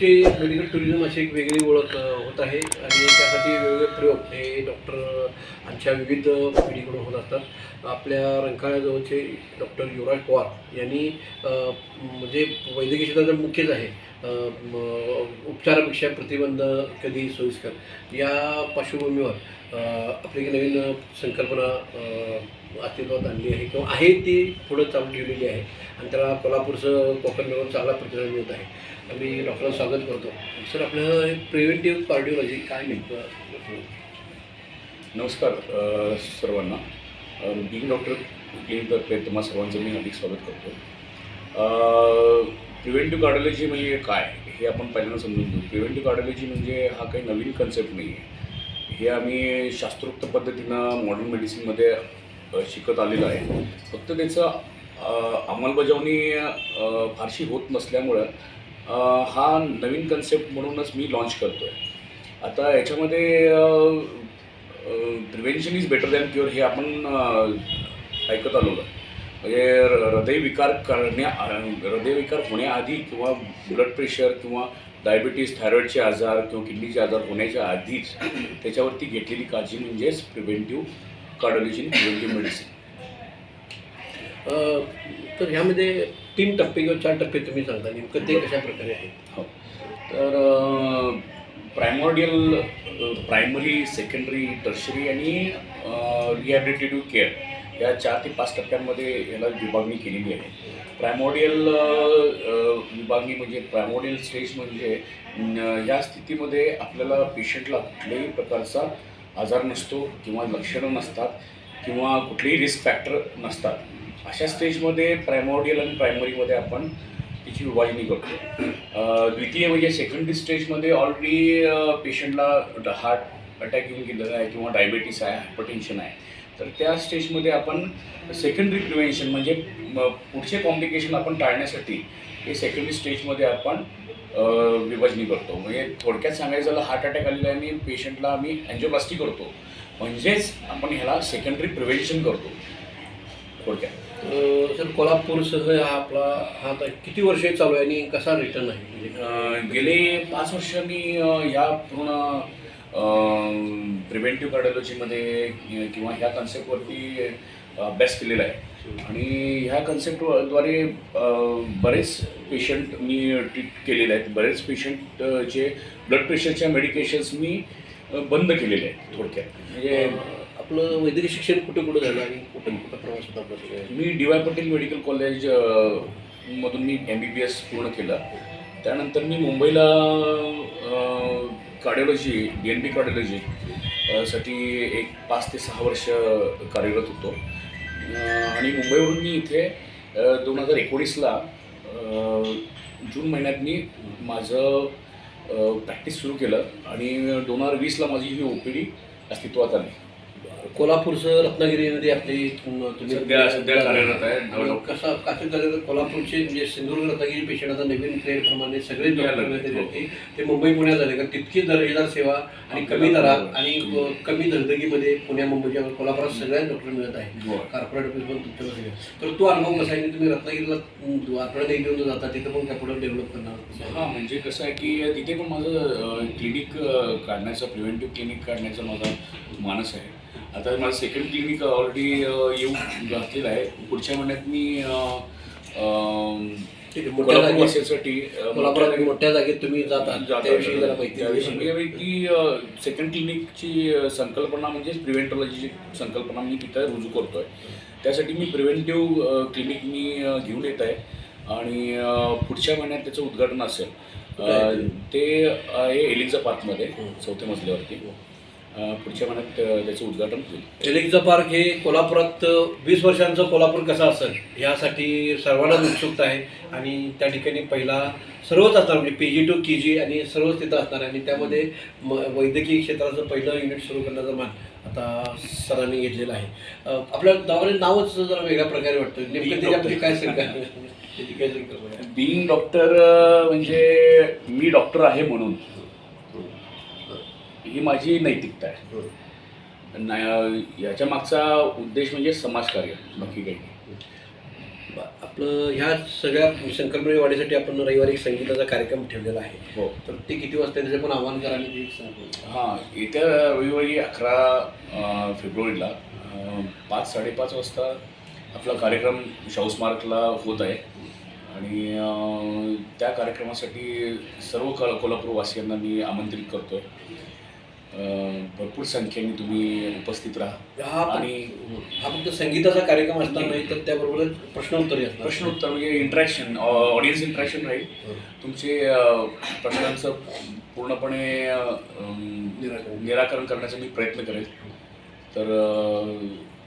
कोल्हापूरचे medical tourism अशी एक वेगळी ओळख होत आहे. आणि त्यासाठी वेगवेगळे प्रयोग हे डॉक्टर आमच्या विविध पिढीकडून होत असतात. आपल्या रंकाळ्याजवळचे डॉक्टर युवराज पवार यांनी म्हणजे वैद्यकीय क्षेत्राचा मुख्यच आहे. उपचारापेक्षा प्रतिबंध कधी सोयीस्कर. या पार्श्वभूमीवर आपली एक नवीन संकल्पना अस्तित्वात आणली आहे किंवा आहे ती पुढं चालू ठेवलेली आहे. आणि त्याला कोल्हापूरचं कोकण मिळून चांगला प्रतिसाद मिळत आहे. आम्ही डॉक्टरला स्वागत करतो. सर आपलं प्रिव्हेंटिव्ह कार्डिओलॉजी काय नेमकं? नमस्कार सर्वांना. बिग डॉक्टर क्लिनिकतर्फे तुम्हा सर्वांचं मी अधिक स्वागत करतो. प्रिव्हेंटिव्ह कार्डिओलॉजी म्हणजे काय? हे आपण पहिल्यांदा समजून घेऊ. प्रिव्हेंटिव्ह कार्डिओलॉजी म्हणजे हा काही नवीन कन्सेप्ट नाही आहे हे आम्ही शास्त्रोक्त पद्धतीनं मॉडर्न मेडिसिनमध्ये शिकत आलेलं आहे. फक्त त्याचं अंमलबजावणी फारशी होत नसल्यामुळं हा नवीन कन्सेप्ट म्हणूनच मी लॉन्च करतो आहे आता याच्यामध्ये prevention is better than cure हे आपण ऐकत आलो आहे. म्हणजे हृदयविकार करण्या हृदयविकार होण्याआधी किंवा ब्लड प्रेशर किंवा डायबिटीज थायरॉईडचे आजार किंवा किडनीचे आजार होण्याच्या आधीच त्याच्यावरती घेतलेली काळजी म्हणजेच प्रिव्हेंटिव्ह कार्डिओलॉजी प्रिव्हेंटिव्ह मेडिसिन तर ह्यामध्ये तीन टप्पे किंवा चार टप्पे तुम्ही सांगता नेमकं ते कशा प्रकारे आहे? हो. तर प्रायमॉर्डियल प्रायमरी सेकंडरी टर्शरी आणि रिहॅबिलिटेटिव्ह केअर या चार ते पाच टप्प्यांमध्ये याला विभागणी केलेली आहे. प्रायमोडियल विभागणी म्हणजे प्रायमोडियल स्टेज म्हणजे या स्थितीमध्ये आपल्याला पेशंटला कुठल्याही प्रकारचा आजार नसतो किंवा लक्षणं नसतात किंवा कुठलेही रिस्क फॅक्टर नसतात. अशा स्टेजमध्ये प्रायमोडियल आणि प्रायमरीमध्ये आपण तिची विभागणी करतो. द्वितीय म्हणजे सेकंडरी स्टेजमध्ये ऑलरेडी पेशंटला हार्ट अटॅक येऊन गेलेला आहे किंवा डायबेटीस आहे हायपरटेन्शन आहे. तर त्या स्टेजमध्ये आपण सेकंडरी प्रिव्हेन्शन म्हणजे पुढचे कॉम्प्लिकेशन आपण टाळण्यासाठी हे सेकंडरी स्टेजमध्ये आपण विभागणी करतो. म्हणजे थोडक्यात सांगायचं झालं हार्ट अटॅक आलेला आहे आणि पेशंटला आम्ही अँजिओप्लास्टी करतो. म्हणजेच आपण ह्याला सेकंडरी प्रिव्हेन्शन करतो. थोडक्यात. सर कोल्हापूरसह हा आपला हा आता किती वर्ष चालू आहे आणि कसा रिटर्न आहे? म्हणजे गेले पाच वर्ष मी या पूर्ण प्रिव्हेंटिव्ह कार्डिओलॉजीमध्ये किंवा ह्या कन्सेप्टवरती अभ्यास केलेला आहे. आणि ह्या कन्सेप्टद्वारे बरेच पेशंट मी ट्रीट केलेले आहेत. बरेच पेशंट जे ब्लड प्रेशरच्या मेडिकेशन्स मी बंद केलेले आहेत थोडक्यात. म्हणजे आपलं वैद्यकीय शिक्षण कुठे कुठं झालं आणि कुठं कुठं प्रवास होता आपला? मी D Y Patil medical college मधून मी एम बी बी एस पूर्ण केलं. त्यानंतर मी मुंबईला cardiology D N B cardiology साठी एक पाच ते सहा वर्ष कार्यरत होतो. आणि मुंबईवरून मी इथे दोन हजार एकोणीसला जून महिन्यात मी माझं प्रॅक्टिस सुरू केलं. आणि दोन हजार वीसला माझी ही ओ पी डी अस्तित्वात आली. कोल्हापूरसह रत्नागिरीमध्ये आपली तुम्ही सध्या सध्या कार्यरत आहे आणि कसं कसं झालं कोल्हापूरचे म्हणजे सिंधुदुर्ग रत्नागिरी पेशंट आता नवीन ट्रेंडप्रमाणे सगळे डॉक्टर. आहेत ते- ते मुंबई पुण्यात झाले. कारण तितकी दर्जेदार सेवा आणि कमी दरात आणि अ, कमी दगदगीमध्ये पुण्या मुंबईच्या कोल्हापुरात सगळ्या डॉक्टर मिळत आहे. हो. कॉर्पोरेट ऑफिस पण तुमच्याकडे सगळे तर तो अनुभव कसा आहे? की तुम्ही रत्नागिरीला आठवड्यात एक घेऊन जाता तिथं पण काय पुढे डेव्हलप करणार हां म्हणजे कसं आहे की तिथे पण माझं क्लिनिक काढण्याचा प्रिव्हेंटिव्ह क्लिनिक काढण्याचा माझा मानस आहे. आता माझं सेकंड क्लिनिक ऑलरेडी येऊ घातलेलं आहे. पुढच्या महिन्यात मी मोठ्या जागेत वासियांसाठी, अं, कोल्हापुरात मोठ्या जागेत तुम्ही जाता. त्याविषयी जरा माहिती की सेकंड क्लिनिकची संकल्पना म्हणजे प्रिव्हेंटॉलॉजीची संकल्पना मी तिथं रुजू करतो आहे त्यासाठी मी प्रिव्हेंटिव्ह क्लिनिक मी घेऊन येत आहे. आणि पुढच्या महिन्यात त्याचं उद्घाटन असेल. ते? आहे एलिझा पार्कमध्ये हं. चौथ्या मजल्यावरती. अ, पुढच्या महिन्यात त्याचं उद्घाटन होईल. एलेक्झा पार्क हे कोल्हापुरात वीस वर्षांचं कोल्हापूर कसं असेल यासाठी सर्वांनाच उत्सुकता आहे. आणि त्या ठिकाणी पहिला सर्वच असणार म्हणजे पी जी टू के जी आणि सर्वच तिथं असणार आणि त्यामध्ये म वैद्यकीय क्षेत्राचं पहिलं युनिट सुरू करण्याचा मान आता सरांनी घेतलेला आहे. आपल्या गावाने नावच जरा वेगळ्या प्रकारे वाटतं नेमकं त्याच्यामध्ये काय आहे? बिईंग डॉक्टर म्हणजे मी डॉक्टर आहे म्हणून. ही माझी नैतिकता आहे. ना याच्या मागचा उद्देश म्हणजे समाजकार्य बाकी काही आपलं ह्या सगळ्या संकल्पने वाढीसाठी आपण रविवारी एक संगीताचा कार्यक्रम ठेवलेला आहे. हो. तर ते किती वाजता त्याचे पण आव्हान करा आणि. हां येत्या रविवारी अकरा फेब्रुवारीला पाच साडेपाच वाजता आपला कार्यक्रम शाहू स्मारकला होत आहे. आणि त्या कार्यक्रमासाठी सर्व कल कोल्हापूरवासियांना मी आमंत्रित करतो आहे भरपूर संख्येने तुम्ही उपस्थित राहा. हा आणि हा फक्त संगीताचा कार्यक्रम असणार नाही तर त्याबरोबरच प्रश्नोत्तरी प्रश्नोत्तर म्हणजे इंटरॅक्शन ऑडियन्स इंटरॅक्शन राहील. तुमचे प्रश्नांचं पूर्णपणे निराकरण. करण्याचा मी प्रयत्न करेल. तर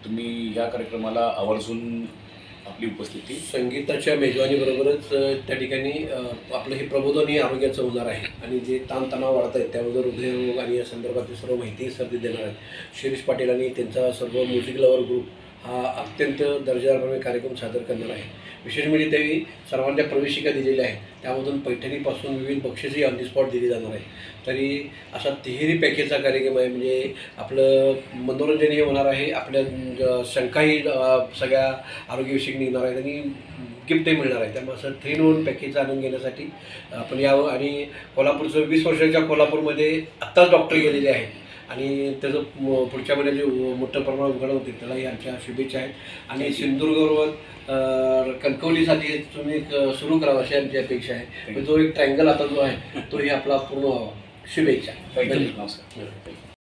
तुम्ही या कार्यक्रमाला आवर्जून आपली उपस्थिती. संगीताच्या मेजवानीबरोबरच त्या ठिकाणी आपलं हे प्रबोधन हे आरोग्याचं होणार आहे आणि जे ताणतणाव वाढत आहेत त्याबद्दल हृदयरोग आणि या संदर्भातील सर्व माहिती सर देणार आहेत. शिरीष पाटील आणि त्यांचा सर्व म्युझिक लवर ग्रुप हा अत्यंत दर्जेदारपणे कार्यक्रम सादर करणार आहे. विशेष म्हणजे त्यावेळी सर्वांच्या प्रवेशिका दिलेल्या आहेत. त्यामधून पैठणीपासून विविध बक्षीसही ऑन दी स्पॉट दिली जाणार आहे तरी असा तिहेरी पॅकेजचा कार्यक्रम आहे म्हणजे आपलं मनोरंजनही होणार आहे आपल्या शंकाही सगळ्या आरोग्यविषयक निघणार आहेत आणि गिफ्टही मिळणार आहे त्यामुळे असं थ्री इन वन पॅकेजचा आनंद घेण्यासाठी आपण यावं. आणि कोल्हापूरचं वीस वर्षाच्या कोल्हापूरमध्ये आत्ताच डॉक्टर गेलेले आहेत. आणि त्याचं म- पुढच्या महिन्यात जे मोठं प्रमाण उघड होते त्यालाही आमच्या शुभेच्छा आहेत. आणि सिंधुदुर्गवर कणकवलीसाठी तुम्ही सुरू करावं अशी आमची अपेक्षा आहे. तो एक ट्रँगल आता जो आहे तोही आपला पूर्ण व्हावा. शुभेच्छा. नमस्कार.